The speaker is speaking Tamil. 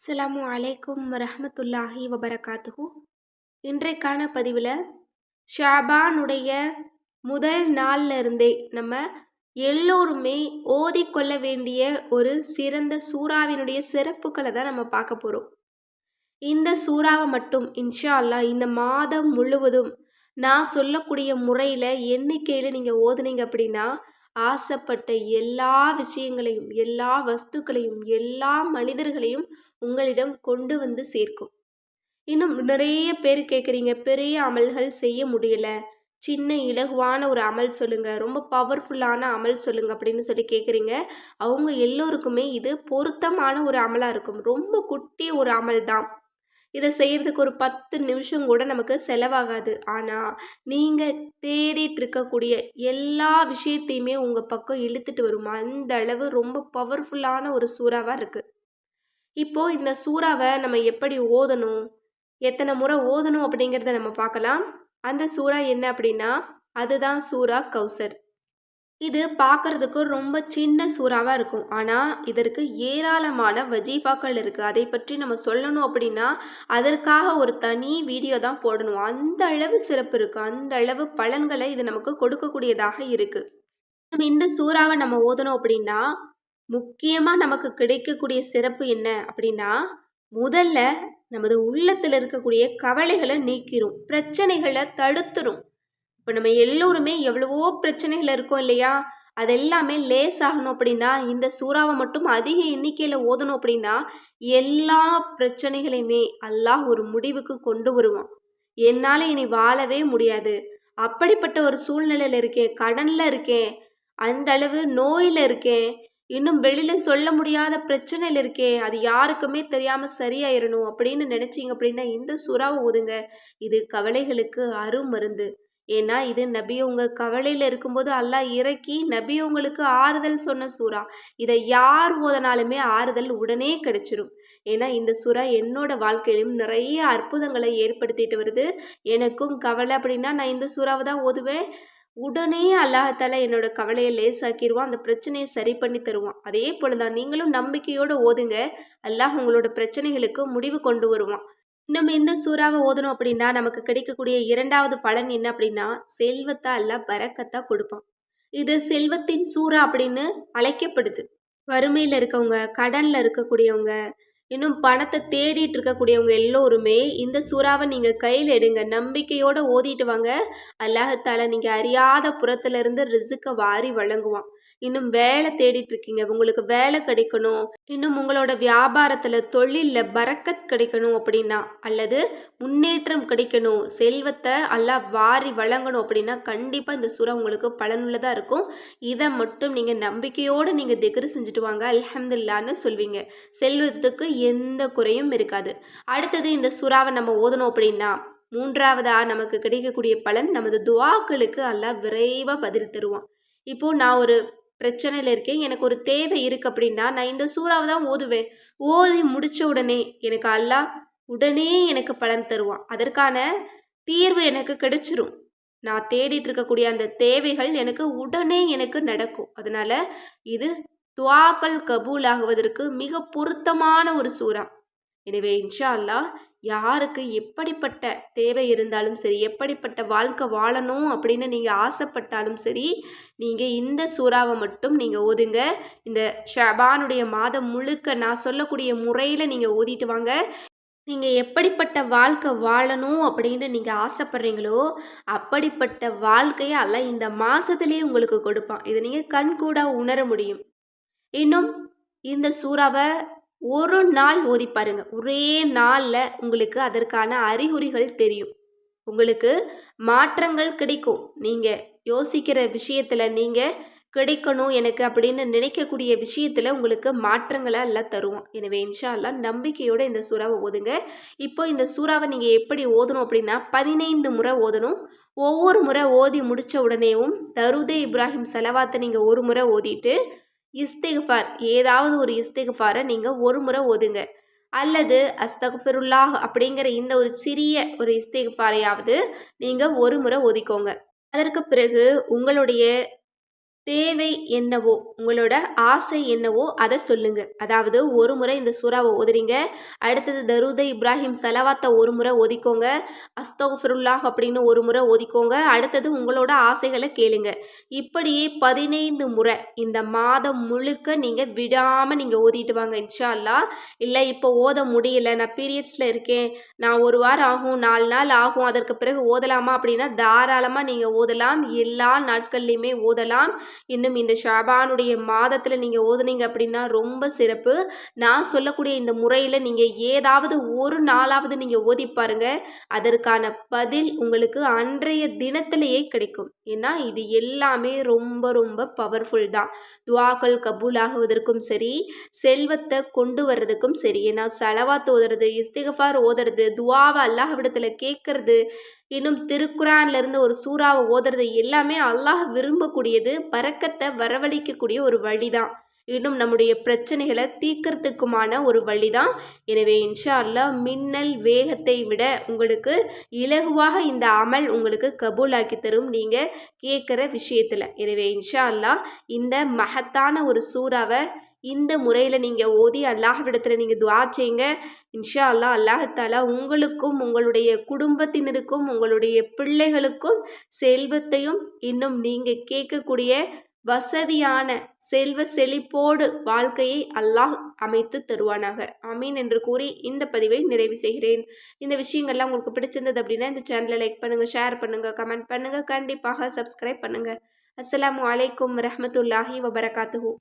அஸ்ஸலாமு அலைக்கும் ரஹமத்துல்லாஹி வபரகாத்துஹு. இன்றைக்கான பதிவில் ஷாபானுடைய முதல் நாளில் இருந்தே நம்ம எல்லோருமே ஓதிக்கொள்ள வேண்டிய ஒரு சிறந்த சூறாவினுடைய சிறப்புகளை தான் நம்ம பார்க்க போகிறோம் இந்த சூறாவை மட்டும் இன்ஷா அல்லாஹ் இந்த மாதம் முழுவதும் நான் சொல்லக்கூடிய முறையில் எண்ணிக்கையில் நீங்கள் ஓதுனீங்க அப்படின்னா ஆசைப்பட்ட எல்லா விஷயங்களையும் எல்லா வஸ்துக்களையும் எல்லா மனிதர்களையும் உங்களிடம் கொண்டு வந்து சேர்க்கும். இன்னும் நிறைய பேர் கேட்குறீங்க பெரிய அமல்கள் செய்ய முடியல. சின்ன இலகுவான ஒரு அமல் சொல்லுங்க ரொம்ப பவர்ஃபுல்லான அமல் சொல்லுங்க அப்படின்னு சொல்லி கேட்குறீங்க அவங்க எல்லோருக்குமே இது பொருத்தமான ஒரு அமலாக இருக்கும். ரொம்ப குட்டி ஒரு அமல் தான் இதை செய்கிறதுக்கு ஒரு பத்து நிமிஷம் கூட நமக்கு செலவாகாது. ஆனால் நீங்கள் தேடிட்டு இருக்கக்கூடிய எல்லா விஷயத்தையுமே உங்கள் பக்கம் இழுத்துட்டு வரும்? அந்த அளவு ரொம்ப பவர்ஃபுல்லான ஒரு சூறாவாக இருக்குது இப்போது இந்த சூறாவை நம்ம எப்படி ஓதணும்? எத்தனை முறை ஓதணும் அப்படிங்கிறத நம்ம பார்க்கலாம். அந்த சூறா என்ன அப்படின்னா அதுதான் சூறா கௌசர். இது பார்க்குறதுக்கு ரொம்ப சின்ன சூறாவாக இருக்கும். ஆனால் இதற்கு ஏராளமான வஜீஃபாக்கள் இருக்குது அதை பற்றி நம்ம சொல்லணும் அப்படின்னா அதற்காக ஒரு தனி வீடியோ தான் போடணும். அந்த அளவு சிறப்பு இருக்குது அந்த அளவு பலன்களை இது நமக்கு கொடுக்கக்கூடியதாக இருக்குது நம்ம இந்த சூறாவை நம்ம ஓதணும் அப்படின்னா முக்கியமாக நமக்கு கிடைக்கக்கூடிய சிறப்பு என்ன அப்படின்னா முதல்ல நமது உள்ளத்தில் இருக்கக்கூடிய கவலைகளை நீக்கிரும். பிரச்சனைகளை தடுத்துரும். இப்போ நம்ம எல்லோருமே எவ்வளவோ பிரச்சனைகள் இருக்கோம் இல்லையா? அதெல்லாமே லேஸ் ஆகணும் அப்படின்னா இந்த சூறாவை மட்டும் அதிக எண்ணிக்கையில் ஓதணும் அப்படின்னா எல்லா பிரச்சனைகளையுமே அல்லாஹ் ஒரு முடிவுக்கு கொண்டு வருவான். என்னால் இனி வாழவே முடியாது. அப்படிப்பட்ட ஒரு சூழ்நிலையில் இருக்கேன் கடனில் இருக்கேன் அந்த அளவு நோயில் இருக்கேன் இன்னும் வெளியில் சொல்ல முடியாத பிரச்சனையில் இருக்கே அது யாருக்குமே தெரியாமல் சரியாயிடணும் அப்படின்னு நினச்சிங்க அப்படின்னா இந்த சுறாவை ஓதுங்க. இது கவலைகளுக்கு அருமருந்து. ஏன்னா இது நபியவங்க கவலையில் இருக்கும்போது அல்லாஹ் இறக்கி நபியவங்களுக்கு ஆறுதல் சொன்ன சூறா. இதை யார் ஓதனாலுமே ஆறுதல் உடனே கிடைச்சிரும். ஏன்னா இந்த சுறா என்னோட வாழ்க்கையிலும் நிறைய அற்புதங்களை ஏற்படுத்திட்டு வருது. எனக்கும் கவலை அப்படின்னா நான் இந்த சூறாவை தான் ஓதுவேன். உடனே அல்லாஹால என்னோட கவலையை லேசாக்கிடுவான் அந்த பிரச்சனையை சரி பண்ணி தருவான். அதே போல தான் நீங்களும் நம்பிக்கையோடு ஓதுங்க. அல்லாஹ் உங்களோட பிரச்சனைகளுக்கு முடிவு கொண்டு வருவான். நம்ம இந்த சூறாவை ஓதணும் அப்படின்னா நமக்கு கிடைக்கக்கூடிய இரண்டாவது பலன் என்ன அப்படின்னா செல்வத்தை அல்ல பறக்கத்தா கொடுப்பான். இது செல்வத்தின் சூறா அப்படின்னு அழைக்கப்படுது. வறுமையில் இருக்கவங்க கடனில் இருக்கக்கூடியவங்க இன்னும் பணத்தை தேடிட்டு இருக்கக்கூடியவங்க எல்லோருமே இந்த சூறாவை நீங்கள் கையில் எடுங்க. நம்பிக்கையோடு ஓதிட்டு வாங்க. அல்லாஹத்தால நீங்கள் அறியாத புறத்துலேருந்து ரிசுக்கை வாரி வழங்குவான். இன்னும் வேலை தேடிட்டு இருக்கீங்க. உங்களுக்கு வேலை கிடைக்கணும். இன்னும் உங்களோட வியாபாரத்தில் தொழிலில் பறக்கத் கிடைக்கணும் அப்படின்னா அல்லது முன்னேற்றம் கிடைக்கணும். செல்வத்தை எல்லாம் வாரி வழங்கணும் அப்படின்னா கண்டிப்பாக இந்த சுரம் உங்களுக்கு பலனுள்ளதாக இருக்கும். இதை மட்டும் நீங்கள் நம்பிக்கையோடு நீங்கள் திகரு செஞ்சுட்டு வாங்க. அலமதுல்லான்னு சொல்வீங்க. செல்வத்துக்கு எந்த குறையும் இருக்காது. அடுத்தது இந்த சுறாவை நம்ம ஓதணும் அப்படின்னா மூன்றாவதாக நமக்கு கிடைக்கக்கூடிய பலன் நமது துவாக்களுக்கு எல்லாம் விரைவாக பதில் தருவான். இப்போது நான் ஒரு பிரச்சனையில் இருக்கேன். எனக்கு ஒரு தேவை இருக்குது அப்படின்னா நான் இந்த சூறாவை தான் ஓதுவேன். ஓதி முடித்த உடனே எனக்கு அல்லா உடனே எனக்கு பலன் தருவான். அதற்கான தீர்வு எனக்கு கிடைச்சிரும். நான் தேடிட்டு இருக்கக்கூடிய அந்த தேவைகள் எனக்கு உடனே எனக்கு நடக்கும். அதனால் இது துவாக்கள் கபூல் ஆகுவதற்கு மிக பொருத்தமான ஒரு சூறா. எனவே இன்ஷா அல்லா யாருக்கு எப்படிப்பட்ட தேவை இருந்தாலும் சரி எப்படிப்பட்ட வாழ்க்கை வாழணும் அப்படின்னு நீங்கள் ஆசைப்பட்டாலும் சரி நீங்கள் இந்த சூறாவை மட்டும் நீங்கள் ஓதுங்க. இந்த ஷபானுடைய மாதம் முழுக்க நான் சொல்லக்கூடிய முறையில் நீங்கள் ஓதிட்டு வாங்க. நீங்கள் எப்படிப்பட்ட வாழ்க்கை வாழணும் அப்படின்னு நீங்கள் ஆசைப்பட்றீங்களோ அப்படிப்பட்ட வாழ்க்கையை அல்ல இந்த மாதத்துலேயே உங்களுக்கு கொடுப்பான். இதை நீங்கள் கண்கூடாக உணர முடியும். இன்னும் இந்த சூறாவை ஒரு நாள் ஓதி பாருங்க. ஒரே நாளில் உங்களுக்கு அதற்கான அறிகுறிகள் தெரியும். உங்களுக்கு மாற்றங்கள் கிடைக்கும். நீங்கள் யோசிக்கிற விஷயத்தில் நீங்கள் கிடைக்கணும் எனக்கு அப்படின்னு நினைக்கக்கூடிய விஷயத்தில் உங்களுக்கு மாற்றங்களை எல்லாம் தருவோம் எனவே இன்ஷா எல்லாம் நம்பிக்கையோடு இந்த சூறாவை ஓதுங்க. இப்போ இந்த சூறாவை நீங்கள் எப்படி ஓதணும் அப்படின்னா பதினைந்து முறை ஓதணும். ஒவ்வொரு முறை ஓதி முடித்த உடனேவும் தருதே இப்ராஹிம் செலவாத்தை நீங்கள் ஒரு முறை ஓதிட்டு இஸ்திகஃபார் ஏதாவது ஒரு இஸ்திகஃபாரை நீங்கள் ஒரு முறை ஓதுங்க. அல்லது அஸ்தகுஃபிருல்லாஹ் அப்படிங்கிற இந்த ஒரு சிறிய ஒரு இஸ்திகஃபாரையாவது நீங்கள் ஒரு முறை ஒதுக்கோங்க அதற்கு பிறகு உங்களுடைய தேவை என்னவோ உங்களோட ஆசை என்னவோ அதை சொல்லுங்க. அதாவது ஒரு முறை இந்த சூறாவை ஓதுறீங்க. அடுத்தது தருத இப்ராஹிம் செலவாத்தை ஒரு முறை ஓதிக்கோங்க. அஸ்தோஃபிருல்லாஹ் அப்படின்னு ஒரு முறை ஒதுக்கோங்க அடுத்தது உங்களோட ஆசைகளை கேளுங்க. இப்படியே பதினைந்து முறை இந்த மாதம் முழுக்க நீங்கள் விடாமல் நீங்கள் ஓதிட்டு வாங்க இன்ஷா அல்லா இல்லை இப்போ ஓத முடியல நான் பீரியட்ஸில் இருக்கேன் நான் ஒரு வாரம் ஆகும் நாலு நாள் ஆகும் அதற்கு பிறகு ஓதலாமா அப்படின்னா தாராளமாக நீங்கள் ஓதலாம். எல்லா நாட்கள்லையுமே ஓதலாம். இன்னும் இந்த ஷாபானுடைய மாதத்தில் நீங்கள் ஓதுனீங்க அப்படின்னா ரொம்ப சிறப்பு. நான் சொல்லக்கூடிய இந்த முறையில் நீங்கள் ஏதாவது ஒரு நாளாவது நீங்கள் ஓதி பாருங்க. அதற்கான பதில் உங்களுக்கு அன்றைய தினத்திலேயே கிடைக்கும். ஏன்னா இது எல்லாமே ரொம்ப ரொம்ப பவர்ஃபுல் தான். துவாக்கள் கபூல் ஆகுவதற்கும் சரி செல்வத்தை கொண்டு வர்றதுக்கும் சரி. ஏன்னா செலவாத்து ஓதுறது இஸ்திகஃபார் ஓதுறது துவாவை அல்லாஹ்விடத்தில் கேட்கறது இன்னும் திருக்குறான்லேருந்து ஒரு சூறாவை ஓதுறது எல்லாமே அல்லாஹ் விரும்பக்கூடியது பறக்கத்தை வரவழைக்கக்கூடிய ஒரு வழி தான் இன்னும் நம்முடைய பிரச்சனைகளை தீக்கிறதுக்குமான ஒரு வழி தான் எனவே இன்ஷா அல்லா மின்னல் வேகத்தை விட உங்களுக்கு இலகுவாக இந்த அமல் உங்களுக்கு கபூலாக்கி தரும் நீங்கள் கேட்குற விஷயத்தில். எனவே இன்ஷா அல்லா இந்த மகத்தான ஒரு சூறாவை இந்த முறையில் நீங்கள் ஓதி அல்லாஹ்விடத்தில் நீங்கள் துவா செய்யுங்க இன்ஷா அல்லா அல்லாஹத்தாலா உங்களுக்கும் உங்களுடைய குடும்பத்தினருக்கும் உங்களுடைய பிள்ளைகளுக்கும் செல்வத்தையும் இன்னும் நீங்கள் கேட்கக்கூடிய வசதியான செல்வ செழிப்போடு வாழ்க்கையை அல்லாஹ் அமைத்து தருவானாக. அமீன் என்று கூறி இந்த பதிவை நிறைவு செய்கிறேன். இந்த விஷயங்கள்லாம் உங்களுக்கு பிடிச்சிருந்தது அப்படின்னா இந்த சேனலை லைக் பண்ணுங்கள் ஷேர் பண்ணுங்கள் கமெண்ட் பண்ணுங்கள் கண்டிப்பாக சப்ஸ்கிரைப் பண்ணுங்கள் அஸ்லாம் வலைக்கம் ரஹமத்துல்லாஹி வபரகாத்துஹூ.